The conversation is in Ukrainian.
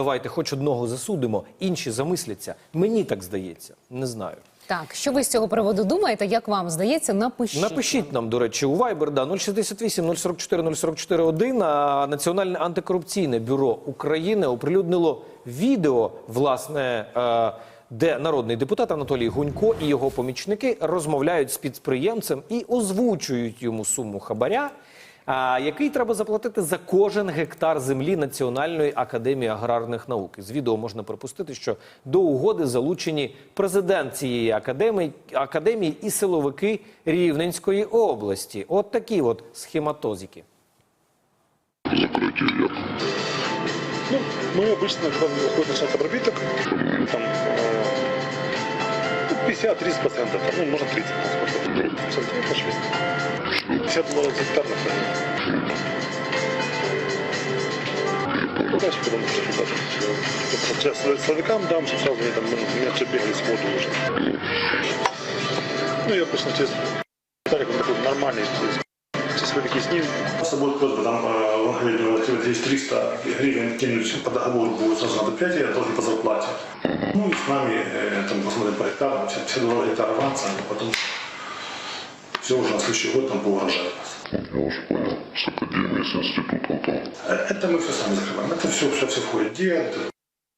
Давайте хоч одного засудимо, інші замисляться. Мені так здається, не знаю. Так, що ви з цього приводу думаєте? Як вам здається, напишіть. Напишіть нам, до речі, у Viber, да, 068 044 044 1, а Національне антикорупційне бюро України оприлюднило відео, власне, е, де народний депутат Анатолій Гунько і його помічники розмовляють з підприємцем і озвучують йому суму хабаря, який треба заплатити за кожен гектар землі Національної академії аграрних наук. З відео можна припустити, що до угоди залучені президент цієї академії, академії і силовики Рівненської області. От такі от схематозики. Ну, мы обычно, когда выходит начинать обработок, там э, ну, 50-30 процентов, ну, может 30 процентов, 6. 50 долларов за гектар находим. Ну, дальше потом уже туда. Сейчас силовикам дам, чтобы сразу они там меньше бегали с воду уже. Ну, я обычно через Тарик, такой нормальный, то есть все силовики с ним. С собой просьба, там, э, он говорит, здесь 300 гривен кинуть по договору будет сразу на предприятие, я должен по зарплате. Ну и с нами э, там посмотрим по гектарам, все, все доллары гектар аванса, а потом все уже на следующий год там по урожаю. Я уже понял. С академией, с институтом там. Э, Это мы все сами закрываем. Это все, все, все входит. Диет,